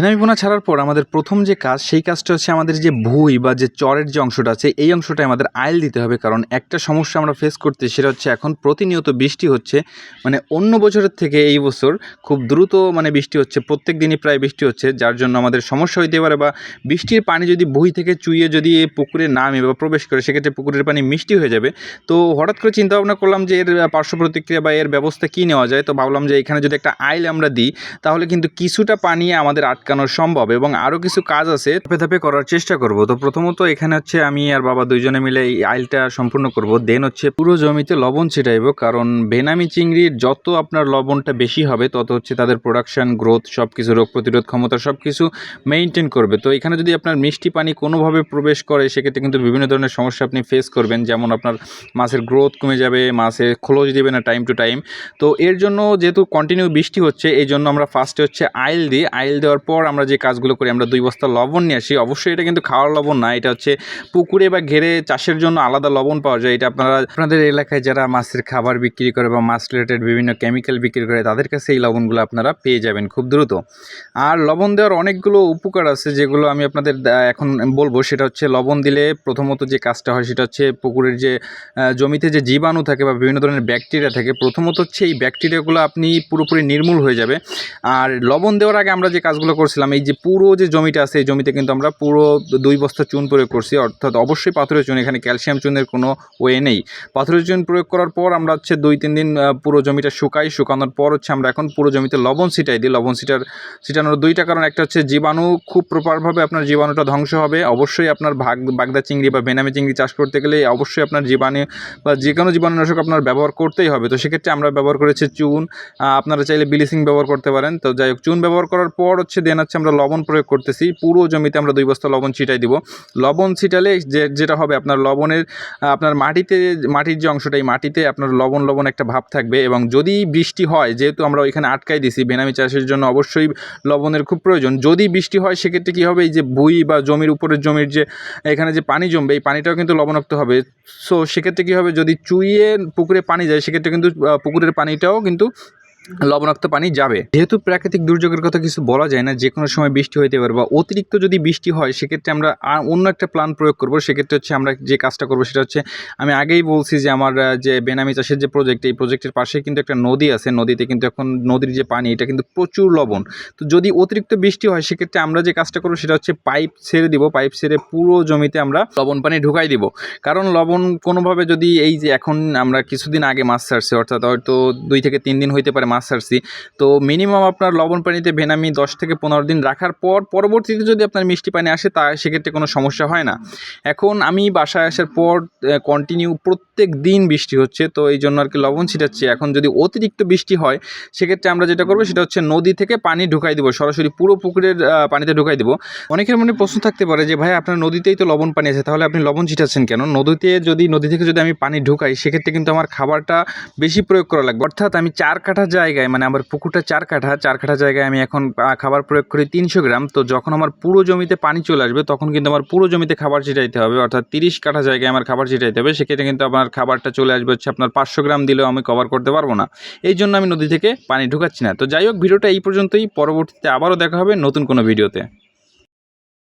Vannamei বোনা ছাড়ার পর আমাদের প্রথম যে কাজ, সেই কাজটা হচ্ছে আমাদের যে ভুঁই বা যে চরের যে অংশটা আছে, এই অংশটায় আমাদের আইল দিতে হবে। কারণ একটা সমস্যা আমরা ফেস করতে, সেটা হচ্ছে এখন প্রতিনিয়ত বৃষ্টি হচ্ছে। মানে অন্য বছরের থেকে এই বছর খুব দ্রুত মানে বৃষ্টি হচ্ছে, প্রত্যেক দিনই প্রায় বৃষ্টি হচ্ছে, যার জন্য আমাদের সমস্যা হইতে পারে বা বৃষ্টির পানি যদি ভুঁই থেকে চুইয়ে যদি পুকুরে নামে বা প্রবেশ করে, সেক্ষেত্রে পুকুরের পানি মিষ্টি হয়ে যাবে। তো হঠাৎ করে চিন্তা ভাবনা করলাম যে এর পার্শ্ব প্রতিক্রিয়া বা এর ব্যবস্থা কী নেওয়া যায়? তো ভাবলাম যে এখানে যদি একটা আইল আমরা দিই, তাহলে কিন্তু কিছুটা পানি আমাদের আটকানো সম্ভব এবং আরও কিছু কাজ আছে, ধাপে ধাপে করার চেষ্টা করব। তো প্রথমত এখানে হচ্ছে আমি আর বাবা দুইজনে মিলে এই আইলটা সম্পূর্ণ করব। দেন হচ্ছে পুরো জমিতে লবণ ছিটাইব, কারণ বেনামি চিংড়ির যত আপনার লবণটা বেশি হবে, তত হচ্ছে তাদের প্রোডাকশন গ্রোথ সব কিছু রোগ প্রতিরোধ ক্ষমতা সব কিছু মেনটেন করবে। তো এখানে যদি আপনার মিষ্টি পানি কোনোভাবে প্রবেশ করে, সেক্ষেত্রে কিন্তু বিভিন্ন ধরনের সমস্যা আপনি ফেস করবেন, যেমন আপনার মাছের গ্রোথ কমে যাবে, মাছে খোলস দেবে না টাইম টু টাইম তো এর জন্য যেহেতু কন্টিনিউ বৃষ্টি হচ্ছে, এই জন্য আমরা ফার্স্টে হচ্ছে আইল দিই। আইল দেওয়ার পর আমরা যে কাজগুলো করি, আমরা দুই বস্তা লবণ নিয়ে আসি। অবশ্যই এটা কিন্তু খাওয়ার লবণ না, এটা হচ্ছে পুকুরে বা ঘেরে চাষের জন্য আলাদা লবণ পাওয়া যায়। এটা আপনারা, আপনাদের এলাকায় যারা মাছের খাবার বিক্রি করে বা মাছ রিলেটেড বিভিন্ন কেমিক্যাল বিক্রি করে, তাদের কাছে এই লবণগুলো আপনারা পেয়ে যাবেন খুব দ্রুত। আর লবণ দেওয়ার অনেকগুলো উপকার আছে, যেগুলো আমি আপনাদের এখন বলব। সেটা হচ্ছে লবণ দিলে প্রথমত যে কাজটা হয়, সেটা হচ্ছে পুকুরের যে জমিতে যে জীবাণু থাকে বা বিভিন্ন ধরনের ব্যাকটেরিয়া থাকে, প্রথমত হচ্ছে এই ব্যাকটেরিয়াগুলো আপনি পুরোপুরি নির্মূল হয়ে যাবে। আর লবণ দেওয়ার আগে আমরা যে কাজগুলো করছিলাম, এই যে পুরো যে জমিটা আছে, এই জমিতে কিন্তু আমরা পুরো দুই বস্তা চুন প্রয়োগ করছি। অর্থাৎ অবশ্যই পাথরের চুন, এখানে ক্যালসিয়াম চুনের কোনো ওয়ে নেই। পাথরের চুন প্রয়োগ করার পর আমরা হচ্ছে দুই, তিন দিন পুরো জমিটা শুকাই, শুকানোর পর হচ্ছে আমরা এখন পুরো জমিতে লবণ ছিটাই দিই। লবণ ছিটার, ছিটানোর দুইটা কারণ, একটা হচ্ছে জীবাণু, খুব প্রপারভাবে আপনার জীবাণুটা ধ্বংস হবে। অবশ্যই আপনার ভাগ, বাগদা চিংড়ি বা বেনামি চিংড়ি চাষ করতে গেলে অবশ্যই আপনার জীবাণু বা যে কোনো জীবাণুনাশক আপনার ব্যবহার করতেই হবে। তো সেক্ষেত্রে আমরা ব্যবহার করেছি চুন। আপনারা চাইলে ব্লিচিং ব্যবহার করতে পারেন। তো যাই হোক, চুন ব্যবহার করার পর হচ্ছে দেন হচ্ছে আমরা লবণ প্রয়োগ করতেছি। পুরো জমিতে আমরা দুই বস্তা লবণ ছিটাই দিব। লবণ ছিটালে যে, যেটা হবে, আপনার লবণের, আপনার মাটিতে, মাটির যে অংশটা, এই মাটিতে আপনার লবণ লবণ একটা ভাব থাকবে এবং যদি বৃষ্টি হয়, যেহেতু আমরা ওইখানে আটকাই দিছি, বেনামি চাষের জন্য অবশ্যই লবণের খুব প্রয়োজন। যদি বৃষ্টি হয়, সেক্ষেত্রে কী হবে, এই যে ভুই বা জমির উপরের জমির যে, এখানে যে পানি জমবে, এই পানিটাও কিন্তু লবণাক্ত হবে। সো, সেক্ষেত্রে কী হবে, যদি চুইয়ে পুকুরে পানি যায়, সেক্ষেত্রে কিন্তু পুকুরের পানিটাও কিন্তু লবণাক্ত পানি যাবে। যেহেতু প্রাকৃতিক দুর্যোগের কথা কিছু বলা যায় না যে কোনো সময় বৃষ্টি হইতে পারে বা অতিরিক্ত যদি বৃষ্টি হয়, সেক্ষেত্রে আমরা অন্য একটা প্ল্যান প্রয়োগ করব। সেক্ষেত্রে হচ্ছে আমরা যে কাজটা করব সেটা হচ্ছে, আমি আগেই বলছি যে আমার যে বেনামি চাষের যে প্রজেক্ট এই প্রজেক্টের পাশে কিন্তু একটা নদী আছে। নদীতে কিন্তু এখন নদীর যে পানি, এটা কিন্তু প্রচুর লবণ। তো যদি অতিরিক্ত বৃষ্টি হয়, সেক্ষেত্রে আমরা যে কাজটা করব সেটা হচ্ছে পাইপ ছেড়ে দিব। পাইপ ছেড়ে পুরো জমিতে আমরা লবণ পানি ঢুকাই দিব। কারণ লবণ কোনোভাবে যদি এই যে এখন আমরা কিছুদিন আগে মাছ ছাড়ছি, অর্থাৎ হয়তো দুই থেকে তিন দিন হইতে পারে মাছ ছাড়ছি। তো মিনিমাম আপনার লবণ পানিতে ভেনামি দশ থেকে পনেরো দিন রাখার পর পরবর্তীতে যদি আপনার মিষ্টি পানি আসে, তা সেক্ষেত্রে কোনো সমস্যা হয় না। এখন আমি বাসায় আসার পর কন্টিনিউ প্রত্যেক দিন বৃষ্টি হচ্ছে, তো এই জন্য আর কি লবণ ছিটাচ্ছি। এখন যদি অতিরিক্ত বৃষ্টি হয়, সেক্ষেত্রে আমরা যেটা করব, সেটা হচ্ছে নদী থেকে পানি ঢুকাই দেবো, সরাসরি পুরো পুকুরের পানিতে ঢুকাই দেবো। অনেকের মনে প্রশ্ন থাকতে পারে যে, ভাই, আপনার নদীতেই তো লবণ পানি আছে, তাহলে আপনি লবণ ছিটাচ্ছেন কেন? নদীতে যদি, নদী থেকে যদি আমি পানি ঢুকাই, সেক্ষেত্রে কিন্তু আমার খাবারটা বেশি প্রয়োগ করা লাগবে। অর্থাৎ আমি চার কাঠা জায়গায় মানে আমার পুকুরটা চার কাঠা চার কাঠা জায়গায় আমি এখন খাবার প্রয়োগ করি তিনশো গ্রাম। তো যখন আমার পুরো জমিতে পানি চলে আসবে, তখন কিন্তু আমার পুরো জমিতে খাবার ছিটাইতে হবে। অর্থাৎ তিরিশ কাঠা জায়গায় আমার খাবার ছিটাইতে হবে। সেক্ষেত্রে কিন্তু আপনার খাবারটা চলে আসবে হচ্ছে আপনার পাঁচশো গ্রাম দিলেও আমি কভার করতে পারব না। এই জন্য আমি নদী থেকে পানি ঢুকাচ্ছি না। তো যাই হোক, ভিডিওটা এই পর্যন্তই। পরবর্তীতে আবারও দেখা হবে নতুন কোনো ভিডিওতে।